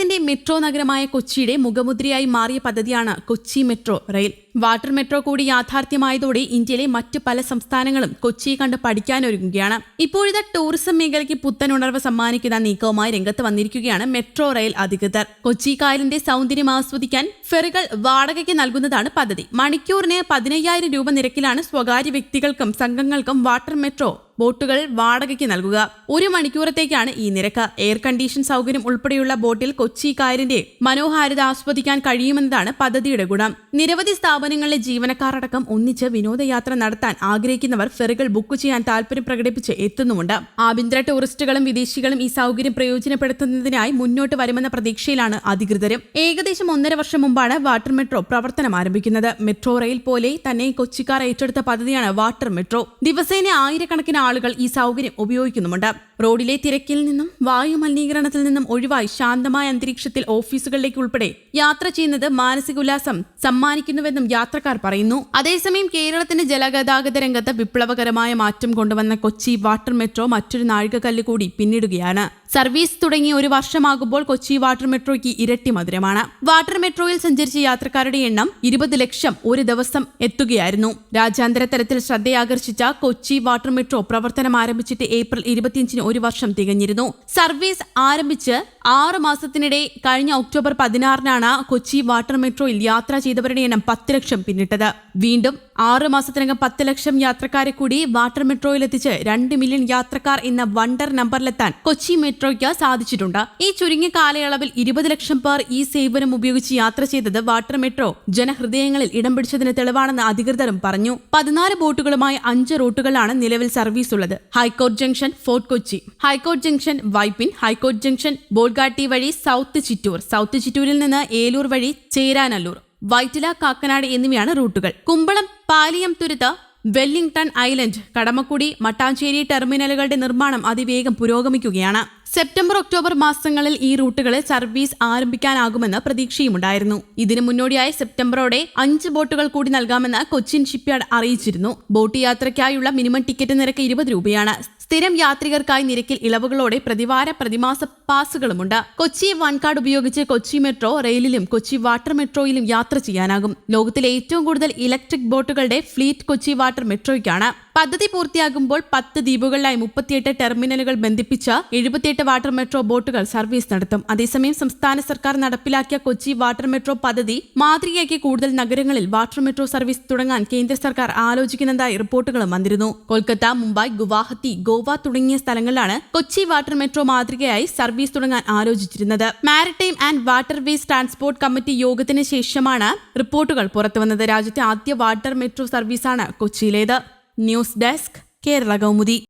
കേരളത്തിന്റെ മെട്രോ നഗരമായ കൊച്ചിയുടെ മുഖമുദ്രയായി മാറിയ പദ്ധതിയാണ് Kochi metro rail. Water metro കൂടി യാഥാർത്ഥ്യമായതോടെ ഇന്ത്യയിലെ മറ്റ് പല സംസ്ഥാനങ്ങളും കൊച്ചിയെ കണ്ട് പഠിക്കാനൊരുങ്ങുകയാണ്. ഇപ്പോഴത്തെ ടൂറിസം മേഖലയ്ക്ക് പുത്തൻ ഉണർവ് സമ്മാനിക്കുന്ന നീക്കവുമായി രംഗത്ത് വന്നിരിക്കുകയാണ് മെട്രോ റെയിൽ അധികൃതർ. കൊച്ചി കായലിന്റെ സൗന്ദര്യം ആസ്വദിക്കാൻ ഫെറികൾ വാടകയ്ക്ക് നൽകുന്നതാണ് പദ്ധതി. മണിക്കൂറിന് പതിനയ്യായിരം രൂപ നിരക്കിലാണ് സ്വകാര്യ വ്യക്തികൾക്കും സംഘങ്ങൾക്കും വാട്ടർ മെട്രോ ബോട്ടുകൾ വാടകയ്ക്ക് നൽകുക. ഒരു മണിക്കൂറത്തേക്കാണ് ഈ നിരക്ക്. എയർ കണ്ടീഷൻ സൗകര്യം ഉൾപ്പെടെയുള്ള ബോട്ടിൽ കൊച്ചി കായലിന്റെ മനോഹാരിത ആസ്വദിക്കാൻ കഴിയുമെന്നതാണ് പദ്ധതിയുടെ ഗുണം. നിരവധി സ്ഥാപനങ്ങളിലെ ജീവനക്കാരടക്കം ഒന്നിച്ച് വിനോദയാത്ര നടത്താൻ ആഗ്രഹിക്കുന്നവർ ഫെറികൾ ബുക്ക് ചെയ്യാൻ താൽപര്യം പ്രകടിപ്പിച്ച് എത്തുന്നുമുണ്ട്. ആഭ്യന്തര ടൂറിസ്റ്റുകളും വിദേശികളും ഈ സൗകര്യം പ്രയോജനപ്പെടുത്തുന്നതിനായി മുന്നോട്ട് വരുമെന്ന പ്രതീക്ഷയിലാണ് അധികൃതരും. ഏകദേശം ഒന്നര വർഷം മുമ്പാണ് വാട്ടർ മെട്രോ പ്രവർത്തനം ആരംഭിക്കുന്നത്. മെട്രോ റെയിൽ പോലെ തന്നെ കൊച്ചിക്കാർ ഏറ്റെടുത്ത പദ്ധതിയാണ് വാട്ടർ മെട്രോ. ദിവസേന ആയിരക്കണക്കിന് ആളുകൾ ഈ സൗകര്യം ഉപയോഗിക്കുന്നുമുണ്ട്. റോഡിലെ തിരക്കിൽ നിന്നും വായു മലിനീകരണത്തിൽ നിന്നും ഒഴിവായി ശാന്തമായ അന്തരീക്ഷത്തിൽ ഓഫീസുകളിലേക്ക് ഉൾപ്പെടെ യാത്ര ചെയ്യുന്നത് മാനസിക ഉല്ലാസം സമ്മാനിക്കുന്നുവെന്നും യാത്രക്കാർ പറയുന്നു. അതേസമയം കേരളത്തിന്റെ ജലഗതാഗത രംഗത്ത് വിപ്ലവകരമായ മാറ്റം കൊണ്ടുവന്ന കൊച്ചി വാട്ടർ മെട്രോ മറ്റൊരു നാഴികക്കല്ല് കൂടി പിന്നിടുകയാണ്. സർവീസ് തുടങ്ങി ഒരു വർഷമാകുമ്പോൾ കൊച്ചി വാട്ടർ മെട്രോയ്ക്ക് ഇരട്ടി മധുരമാണ്. വാട്ടർ മെട്രോയിൽ സഞ്ചരിച്ച യാത്രക്കാരുടെ എണ്ണം ഇരുപത് ലക്ഷം ഒരു ദിവസം എത്തുകയായിരുന്നു. രാജ്യാന്തര തലത്തിൽ ശ്രദ്ധയാകർഷിച്ച കൊച്ചി വാട്ടർ മെട്രോ പ്രവർത്തനം ആരംഭിച്ചിട്ട് ഏപ്രിൽ ഇരുപത്തിയഞ്ചിന് ഒരു വർഷം തികഞ്ഞിരുന്നു. സർവീസ് ആരംഭിച്ച് ആറ് മാസത്തിനിടെ കഴിഞ്ഞ ഒക്ടോബർ പതിനാറിനാണ് കൊച്ചി വാട്ടർ മെട്രോയിൽ യാത്ര ചെയ്തവരുടെ എണ്ണം പത്ത് ലക്ഷം പിന്നിട്ടത്. വീണ്ടും ആറ് മാസത്തിനകം പത്ത് ലക്ഷം യാത്രക്കാരെ കൂടി വാട്ടർ മെട്രോയിൽ എത്തിച്ച് രണ്ട് മില്യൺ യാത്രക്കാർ എന്ന വണ്ടർ നമ്പറിലെത്താൻ കൊച്ചി മെട്രോയ്ക്ക് സാധിച്ചിട്ടുണ്ട്. ഈ ചുരുങ്ങിയ കാലയളവിൽ ഇരുപത് ലക്ഷം പേർ ഈ സേവനം ഉപയോഗിച്ച് യാത്ര ചെയ്തത് വാട്ടർ മെട്രോ ജനഹൃദയങ്ങളിൽ ഇടം പിടിച്ചതിന് തെളിവാണെന്ന് അധികൃതരും പറഞ്ഞു. പതിനാല് ബോട്ടുകളുമായി അഞ്ച് റൂട്ടുകളാണ് നിലവിൽ സർവീസ് ഉള്ളത് high court junction fort Kochi. High court junction Vypin. High court junction Bolgatty വഴി സൗത്ത് ചിറ്റൂർ സൗത്ത് ചിറ്റൂരിൽ നിന്ന് ഏലൂർ വഴി ചേരാനല്ലൂർ വൈറ്റില കാക്കനാട് എന്നിവയാണ് റൂട്ടുകൾ. കുമ്പളം പാലിയം തുരുത്ത് വെല്ലിംഗ്ടൺ ഐലൻഡ് കടമക്കുടി മട്ടാഞ്ചേരി ടെർമിനലുകളുടെ നിർമ്മാണം അതിവേഗം പുരോഗമിക്കുകയാണ്. സെപ്റ്റംബർ ഒക്ടോബർ മാസങ്ങളിൽ ഈ റൂട്ടുകളിൽ സർവീസ് ആരംഭിക്കാനാകുമെന്ന് പ്രതീക്ഷയുമുണ്ടായിരുന്നു. ഇതിനു മുന്നോടിയായി സെപ്റ്റംബറോടെ അഞ്ച് ബോട്ടുകൾ കൂടി നൽകാമെന്ന് കൊച്ചിൻ ഷിപ്പ്യാർഡ് അറിയിച്ചിരുന്നു. ബോട്ട് യാത്രയ്ക്കായുള്ള മിനിമം ടിക്കറ്റ് നിരക്ക് ഇരുപത് രൂപയാണ്. സ്ഥിരം യാത്രികർക്കായി നിരക്കിൽ ഇളവുകളോടെ പ്രതിവാര പ്രതിമാസ പാസുകളുമുണ്ട്. കൊച്ചി വൺ കാർഡ് ഉപയോഗിച്ച് കൊച്ചി മെട്രോ റെയിലിലും കൊച്ചി വാട്ടർ മെട്രോയിലും യാത്ര ചെയ്യാനാകും. ലോകത്തിലെ ഏറ്റവും കൂടുതൽ ഇലക്ട്രിക് ബോട്ടുകളുടെ ഫ്ലീറ്റ് കൊച്ചി വാട്ടർ മെട്രോയ്ക്കാണ്. പദ്ധതി പൂർത്തിയാകുമ്പോൾ പത്ത് ദ്വീപുകളിലായി മുപ്പത്തിയെട്ട് ടെർമിനലുകൾ ബന്ധിപ്പിച്ച എഴുപത്തിയെട്ട് വാട്ടർ മെട്രോ ബോട്ടുകൾ സർവീസ് നടത്തും. അതേസമയം സംസ്ഥാന സർക്കാർ നടപ്പിലാക്കിയ കൊച്ചി വാട്ടർ മെട്രോ പദ്ധതി മാതൃകയാക്കി കൂടുതൽ നഗരങ്ങളിൽ വാട്ടർ മെട്രോ സർവീസ് തുടങ്ങാൻ കേന്ദ്ര സർക്കാർ ആലോചിക്കുന്നതായി റിപ്പോർട്ടുകളും വന്നിരുന്നു. കൊൽക്കത്ത മുംബൈ ഗുവാഹത്തി ഗോവ തുടങ്ങിയ സ്ഥലങ്ങളിലാണ് കൊച്ചി വാട്ടർ മെട്രോ മാതൃകയായി സർവീസ് തുടങ്ങാൻ ആലോചിച്ചിരുന്നത്. Maritime and waterways transport committee യോഗത്തിന് ശേഷമാണ് റിപ്പോർട്ടുകൾ പുറത്തുവന്നത്. രാജ്യത്തെ ആദ്യ വാട്ടർ മെട്രോ സർവീസാണ് കൊച്ചിയിലേത്. News desk Kerala Kaumudi.